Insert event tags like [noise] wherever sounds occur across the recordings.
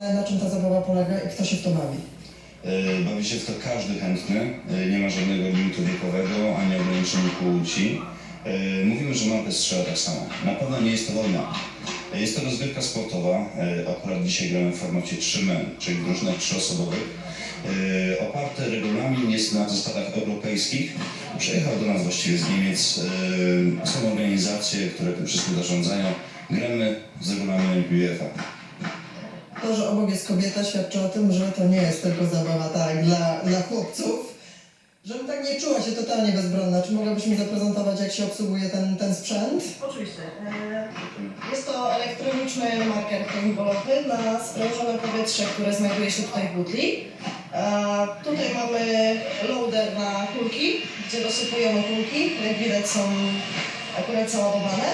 Na czym ta zabawa polega i kto się w to bawi? E, Bawi się w to każdy chętny, e, nie ma żadnego limitu wiekowego ani ograniczenia płci. E, Mówimy, że mapy strzela tak samo. Na pewno nie jest to wojna. Jest to rozgrywka sportowa. Akurat dzisiaj gramy w formacie 3 men, czyli w drużynach trzyosobowych. E, Oparty regulamin jest na zasadach europejskich. Przyjechał do nas właściwie z Niemiec. Są organizacje, które tym wszystkim zarządzają. Gramy z regulaminem UEFA. To, że obok jest kobieta, świadczy o tym, że to nie jest tylko zabawa tak dla, dla chłopców. Żebym tak nie czuła się totalnie bezbronna. Czy mogłabyś mi zaprezentować, jak się obsługuje ten, ten sprzęt? Oczywiście. E, Jest to elektroniczny marker paintballowy na sprężone powietrze, które znajduje się tutaj w butli. E, Tutaj mamy loader na kulki, gdzie dosypujemy kulki. Jak widać są akurat załadowane.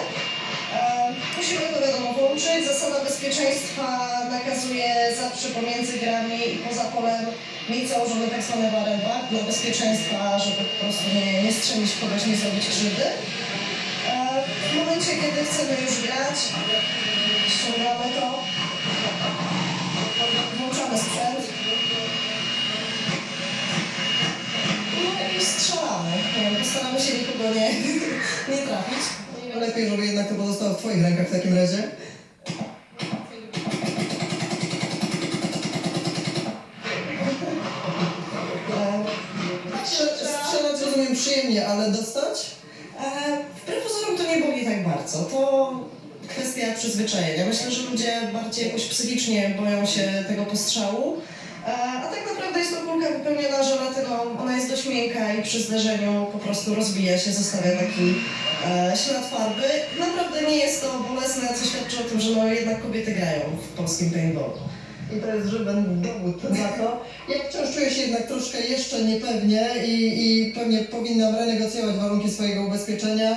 Zasada bezpieczeństwa nakazuje zawsze pomiędzy grami i poza polem mieć założony tak zwany barrel back dla bezpieczeństwa, żeby po prostu nie, nie strzelić kogoś, nie zrobić krzywdy. E, W momencie, kiedy chcemy już grać, ściągamy to, włączamy sprzęt no i strzelamy. Nie wiem, postaramy się nikogo nie, [laughs] nie trafić. Lepiej, żeby jednak to pozostało w Twoich rękach w takim razie. Ale dostać? E, Wbrew pozorom to nie boli tak bardzo. To kwestia przyzwyczajenia. Myślę, że ludzie bardziej jakoś psychicznie boją się tego postrzału. E, A tak naprawdę jest to kulka wypełniona żelatyną. Ona jest dość miękka i przy zderzeniu po prostu rozbija się, zostawia taki e, ślad farby. Naprawdę nie jest to bolesne, co świadczy o tym, że no jednak kobiety grają w polskim paintballu. I to jest żywy dowód na to. Ja wciąż czuję się jednak troszkę jeszcze niepewnie i, i pewnie powinnam renegocjować warunki swojego ubezpieczenia,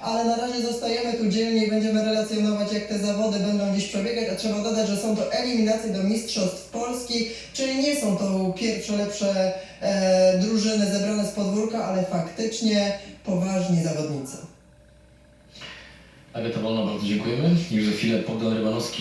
ale na razie zostajemy tu dzielnie i będziemy relacjonować, jak te zawody będą dziś przebiegać, a trzeba dodać, że są to eliminacje do Mistrzostw Polski, czyli nie są to pierwsze, lepsze e, drużyny zebrane z podwórka, ale faktycznie poważni zawodnicy. Agata Wolna, bardzo dziękujemy. Już za chwilę Bogdan Rymanowski.